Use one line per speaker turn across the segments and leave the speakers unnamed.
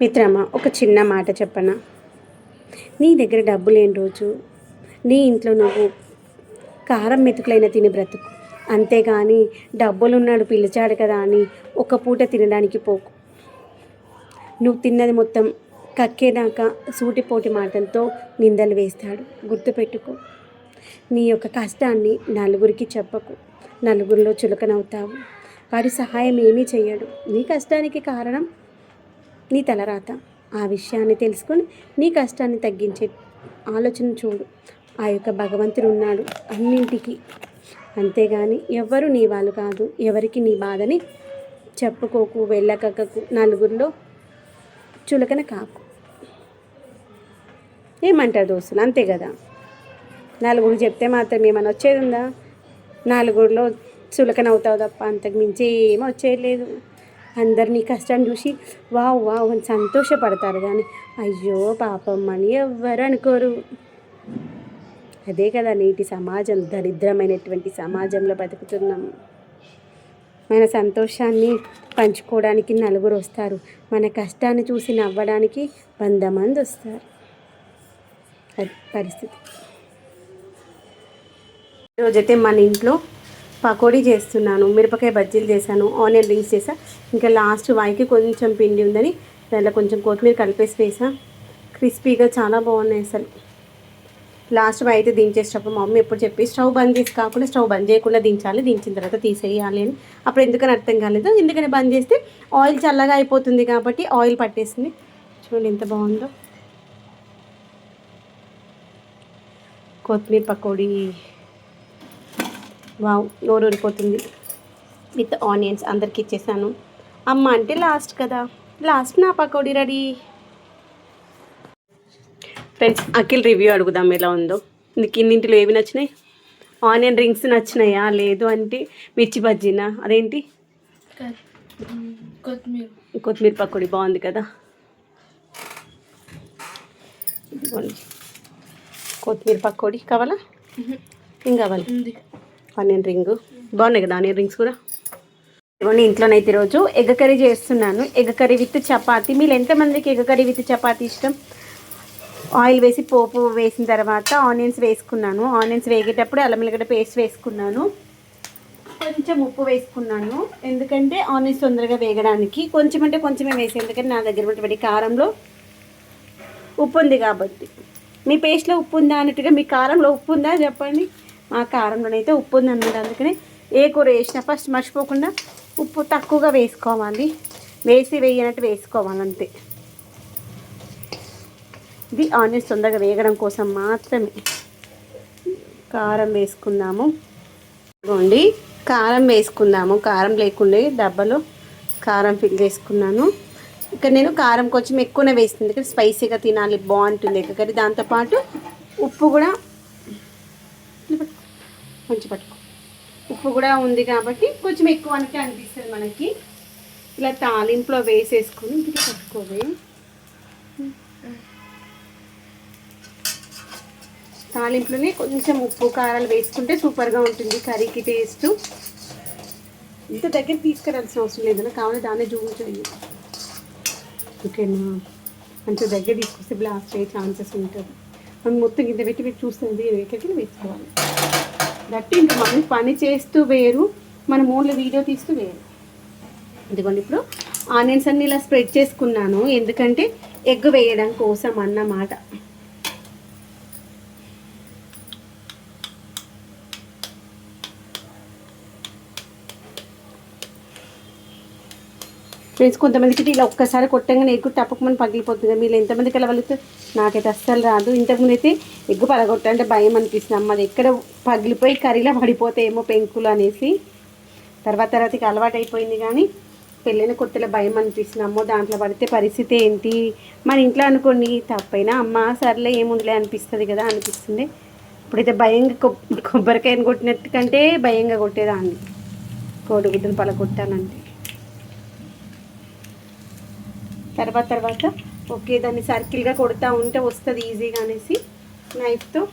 మిత్రమా ఒక చిన్న మాట చెప్పనా? నీ దగ్గర డబ్బు లేని రోజు? నీ ఇంట్లో నువ్వు కారం మెతుకులైన తిని బ్రతుకు. అంతేగాని డబ్బులున్నాడు పిలిచాడు కదా అని ఒక పూట తినడానికి పోకు. నువ్వు తిన్నది మొత్తం కక్కేదాకా సూటిపోటి మాటలతో నిందలు వేస్తాడు. గుర్తుపెట్టుకో నీ యొక్క కష్టాన్ని నలుగురికి చెప్పకు. నలుగురిలో చులకనవుతావు. వారి సహాయం ఏమీ చేయడు నీ కష్టానికి కారణం నీ తలరాత. ఆ విషయాన్ని తెలుసుకొని నీ కష్టాన్ని తగ్గించే ఆలోచన చూడు. ఆ యొక్క భగవంతుడు ఉన్నాడు అన్నింటికి. అంతేగాని ఎవ్వరు నీ వాళ్ళు కాదు. ఎవరికి నీ బాధని చెప్పుకోకు వెళ్ళకక్కకు నలుగురిలో చులకన కాకు. ఏమంటారు దోస్తులు? అంతే కదా. నలుగురు చెప్తే మాత్రం ఏమైనా వచ్చేది ఉందా? నలుగురిలో చులకన అవుతావు తప్ప అంతకు మించి ఏమీ వచ్చేది లేదు. అందరు నీ కష్టాన్ని చూసి వావ్ వావ్ అని సంతోషపడతారు కానీ అయ్యో పాపం అని ఎవ్వరు అనుకోరు. అదే కదా నేటి సమాజం దరిద్రమైనటువంటి సమాజంలో బతుకుతున్నాం. మన సంతోషాన్ని పంచుకోవడానికి నలుగురు వస్తారు. మన కష్టాన్ని చూసి నవ్వడానికి వంద మంది వస్తారు. అది పరిస్థితి. ఈరోజైతే మన ఇంట్లో పకోడీ చేస్తున్నాను మిరపకాయ బజ్జీలు చేశాను ఆనియన్ రింగ్స్ చేసా ఇంకా లాస్ట్ వాయికి కొంచెం పిండి ఉందని దాంట్లో కొంచెం కొత్తిమీర కలిపేసి వేసా క్రిస్పీగా చాలా బాగున్నాయి అసలు. లాస్ట్ వై అయితే దించేసేటప్పుడు మా మమ్మీ ఎప్పుడు చెప్పి స్టవ్ బంద్ చేసి కాకుండా స్టవ్ బంద్ చేయకుండా దించాలి దించిన తర్వాత తీసేయాలి అని. అప్పుడు ఎందుకని అర్థం కాలేదు. ఎందుకని బంద్ చేస్తే ఆయిల్ చల్లగా అయిపోతుంది కాబట్టి ఆయిల్ పట్టేసింది. చూడండి ఎంత బాగుందో. కొత్తిమీర పకోడీ. వావ్ నోరు ఊరిపోతుంది. విత్ ఆనియన్స్ అందరికి ఇచ్చేసాను. అమ్మ అంటే లాస్ట్ కదా. లాస్ట్ నా pakodi ready. Friends Akhil review అడుగుదాం ఎలా ఉందో. నీకు ఇన్నింటిలో ఏవి నచ్చినాయి? ఆనియన్ రింగ్స్ నచ్చినాయా? లేదు అంటే మిర్చి బజ్జీనా? అదేంటి?
కొత్తిమీర.
కొత్తిమీర పకోడీ బాగుంది కదా. కొత్తిమీర పకోడీ కావాలా? ఏం కావాలి? Onion ring. బాగున్నాయి కదా ఆనియన్ రింగ్స్ కూడా? ఇవ్వండి ఇంట్లోనైతే ఈరోజు ఎగ్ కర్రీ చేస్తున్నాను. Egg curry with chapati. మీరు ఎంతమందికి ఎగ్ కర్రీ విత్ చపాతి ఇష్టం? ఆయిల్ వేసి పోపు వేసిన తర్వాత ఆనియన్స్ వేసుకున్నాను. ఆనియన్స్ వేగేటప్పుడు అల్లం వెల్లిగడ్డ పేస్ట్ వేసుకున్నాను. కొంచెం ఉప్పు వేసుకున్నాను. ఎందుకంటే ఆనియన్స్ తొందరగా వేగడానికి కొంచెం అంటే కొంచెమే వేసి ఎందుకంటే నా దగ్గర ఉన్నటువంటి కారంలో ఉప్పు ఉంది కాబట్టి. మీ పేస్ట్లో ఉప్పు ఉందా అన్నట్టుగా మీ కారంలో ఉప్పు ఉందా చెప్పండి? మా కారంలోనైతే ఉప్పు ఉందన్నమాట. అందుకని ఏ కూర వేసినా ఫస్ట్ మర్చిపోకుండా ఉప్పు తక్కువగా వేసుకోవాలి. వేసి వేయనట్టు వేసుకోవాలి అంతే. ఇది ఆనియన్స్ తొందరగా వేగడం కోసం మాత్రమే. కారం వేసుకుందాము. ఇదిగోండి. కారం వేసుకుందాము. కారం లేకుండా డబ్బాలో కారం ఫిల్ చేసుకున్నాను. ఇక్కడ నేను కారం కొంచెం ఎక్కువనే వేస్తుంది ఇక్కడ స్పైసీగా తినాలి బాగుంటుంది. కానీ దాంతోపాటు ఉప్పు కూడా కొంచెం పట్టుకో. ఉప్పు కూడా ఉంది కాబట్టి కొంచెం ఎక్కువ అంటే అనిపిస్తుంది మనకి. ఇలా తాలింపులో వేసేసుకొని ఇంటికి పట్టుకోవే. తాలింపులోనే కొంచెం ఉప్పు కారాలు వేసుకుంటే సూపర్గా ఉంటుంది కర్రీకి టేస్ట్. ఇంత దగ్గర తీసుకురాల్సిన అవసరం లేదు. నాకు కావాలి దాన్ని చూపించండి ఓకేనా? కొంచెం దగ్గర తీసుకొస్తే బ్లాస్ట్ అయ్యే ఛాన్సెస్ ఉంటుంది. మనం మొత్తం కింద పెట్టి పెట్టి చూస్తుంది ఎక్కడికి వేసుకోవాలి. దట్ ఇంకా మమ్మీ పని చేస్తూ వేరు మనం ఓన్లీ వీడియో తీస్తూ వేరు. ఇదిగోండి ఇప్పుడు ఆనియన్స్ అన్ని ఇలా స్ప్రెడ్ చేసుకున్నాను. ఎందుకంటే ఎగ్ వేయడం కోసం అన్నమాట ఫ్రెండ్స్ కొంతమందికి ఇలా ఒక్కసారి కొట్టంగానే ఎగ్గు తప్పకమని పగిలిపోతుంది. మీరు ఎంతమందికి అలా వెళుతుంది నాకైతే అస్సలు రాదు. ఇంతకుముందు అయితే ఎగ్గు పడగొట్టాలంటే భయం అనిపిస్తుంది. అమ్మ అది ఎక్కడ పగిలిపోయి కర్రీలో పడిపోతాయేమో పెంకులు అనేసి. తర్వాత తర్వాత అలవాటు అయిపోయింది కానీ పెళ్ళైన కొత్తలో భయం అనిపిస్తుంది. అమ్మో దాంట్లో పడితే పరిస్థితి ఏంటి? మన ఇంట్లో అనుకోండి తప్పైనా అమ్మ సర్లే ఏముందిలే అనిపిస్తుంది కదా అనిపిస్తుంది. ఇప్పుడైతే భయంగా కొబ్బరికాయను కొట్టినట్టు కంటే భయంగా కొట్టేదాన్ని. కోడిగుడ్డను పలకొట్టానంటే తర్వాత తర్వాత ఓకే దాన్ని సర్కిల్గా కొడతా ఉంటే వస్తుంది ఈజీగా అనేసి నైఫ్తో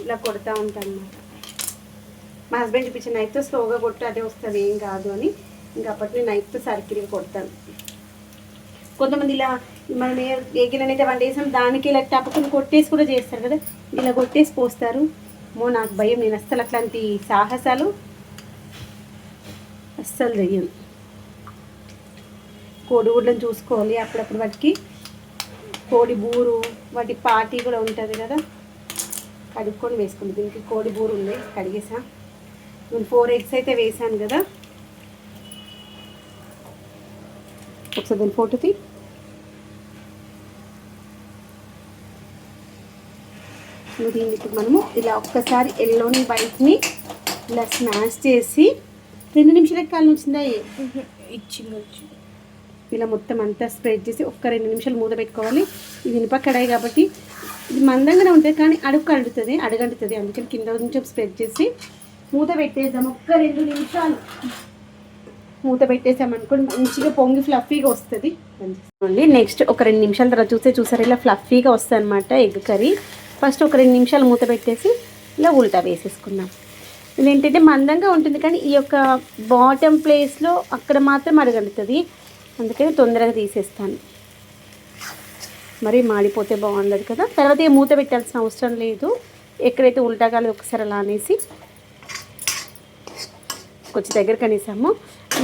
ఇలా కొడతా ఉంటాను అనమాట మా హస్బెండ్ చూపించిన నైఫ్తో స్లోగా కొట్టి అదే వస్తుంది ఏం కాదు అని. ఇంకా అప్పటి నైఫ్తో సర్కిల్గా కొడతాను. కొంతమంది ఇలా మనం ఏ- ఏ వంట చేసాం దానికి ఇలా టపకుని కొట్టేసి కూడా చేస్తారు కదా. ఇలా కొట్టేసి పోస్తారు. మో నాకు భయం. నేను అస్సలు అట్లాంటి సాహసాలు అస్సలు చెయ్యను. కోడిగుడ్లను చూసుకోవాలి అప్పుడప్పుడు వాటికి. కోడి బూరు వాటి పాటి కూడా ఉంటుంది కదా. కడుక్కొని వేసుకుంది. దీనికి కోడి బూరు ఉంది. కడిగేసా. నేను ఫోర్ ఎగ్స్ అయితే వేసాను కదా. ఒకసారి దీని ఫోటో తీ. దీన్ని ఇప్పుడు మనము ఇలా ఒక్కసారి ఎల్లోని వైట్ని ఇలా స్మాష్ చేసి రెండు నిమిషాలకి కాలం వచ్చిందా?
ఇచ్చింది వచ్చింది
ఇలా మొత్తం అంతా స్ప్రెడ్ చేసి ఒక్క రెండు నిమిషాలు మూత పెట్టుకోవాలి. ఇది ఇనుప కడాయి కాబట్టి ఇది మందంగానే ఉంటుంది కానీ అడుగు అడుగుతుంది అడుగంటుతుంది అందుకని కింద కొంచెం స్ప్రెడ్ చేసి మూత పెట్టేద్దాం. ఒక్క రెండు నిమిషాలు మూత పెట్టేసాం అనుకోండి మంచిగా పొంగి ఫ్లఫీగా వస్తుంది. అండి నెక్స్ట్ ఒక రెండు నిమిషాల తర్వాత చూస్తే చూసారు ఇలా ఫ్లఫీగా వస్తుంది అనమాట ఎగ్ కర్రీ. ఫస్ట్ ఒక రెండు నిమిషాలు మూత పెట్టేసి ఇలా ఉల్టా వేసేసుకున్నాం ఇది ఏంటంటే మందంగా ఉంటుంది కానీ ఈ యొక్క బాటమ్ ప్లేస్లో అక్కడ మాత్రం అడగలుగుతుంది అందుకని తొందరగా తీసేస్తాను. మరి మాడిపోతే బాగుండదు కదా. తర్వాత ఏ మూత పెట్టాల్సిన అవసరం లేదు. ఎక్కడైతే ఉల్టాగాలి ఒకసారి అలా అనేసి కొంచెం దగ్గర కనీసము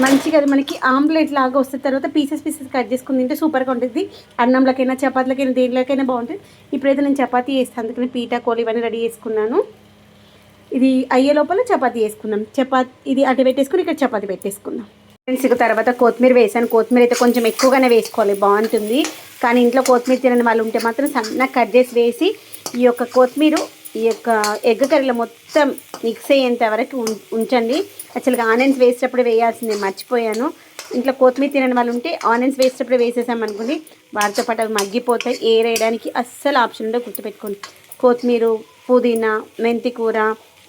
మంచిగా అది మనకి ఆమ్లెట్ లాగా వస్తే తర్వాత పీసెస్ పీసెస్ కట్ చేసుకుని తింటే సూపర్గా ఉంటుంది. అన్నంలకైనా చపాతీలకైనా దేనిలోకైనా బాగుంటుంది. ఇప్పుడైతే నేను చపాతీ చేస్తాను. అందుకని పీటా కోలు ఇవన్నీ రెడీ చేసుకున్నాను. ఇది అయ్యే లోపల చపాతీ వేసుకున్నాం చపాతీ ఇది అటు పెట్టేసుకుని ఇక్కడ చపాతీ పెట్టేసుకున్నాం ఫ్రెండ్స్ ఇక తర్వాత కొత్తిమీర వేసాను. కొత్తిమీర అయితే కొంచెం ఎక్కువగానే వేసుకోవాలి. బాగుంటుంది. కానీ ఇంట్లో కొత్తిమీర తినని వాళ్ళు ఉంటే మాత్రం సన్నగా కట్ చేసి వేసి ఈ యొక్క కొత్తిమీర ఈ యొక్క ఎగ్ కర్రీలో మొత్తం మిక్స్ అయ్యేంత వరకు ఉం- ఉంచండి. యాక్చువల్గా ఆనియన్స్ వేసేటప్పుడు వేయాల్సింది మర్చిపోయాను. ఇంట్లో కొత్తిమీర తినని వాళ్ళు ఉంటే ఆనియన్స్ వేసేటప్పుడు వేసేసాం అనుకోండి వాటితో పాటు అవి మగ్గిపోతాయి. ఏరేయడానికి అస్సలు ఆప్షన్ ఉండో గుర్తుపెట్టుకోండి. కొత్తిమీర పుదీనా మెంతి కూర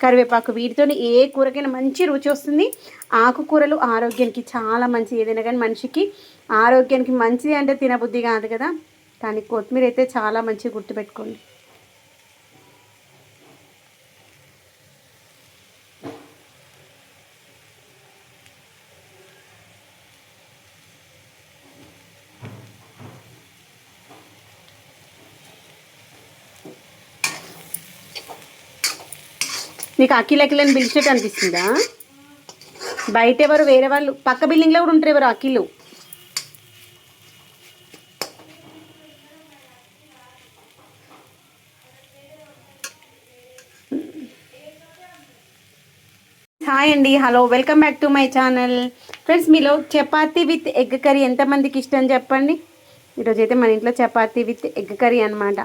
కరివేపాకు వీటితోనే ఏ కూరకైనా మంచి రుచి వస్తుంది. ఆకుకూరలు ఆరోగ్యానికి చాలా మంచిది. ఏదైనా కానీ మనిషికి ఆరోగ్యానికి మంచిది అంటే తినబుద్ధి కాదు కదా. కానీ కొత్తిమీర అయితే చాలా మంచిగా గుర్తుపెట్టుకోండి. నీకు అఖిల్ అఖిలని పిలిచినట్టు అనిపిస్తుందా? బయట ఎవరు వేరే వాళ్ళు? పక్క బిల్డింగ్లో కూడా ఉంటారు ఎవరు అఖిలు? హాయ్ అండి hello welcome back to my channel friends మీలో చపాతి విత్ ఎగ్ కర్రీ ఎంతమందికి ఇష్టం చెప్పండి? ఈరోజైతే మన ఇంట్లో చపాతి విత్ ఎగ్ కర్రీ అనమాట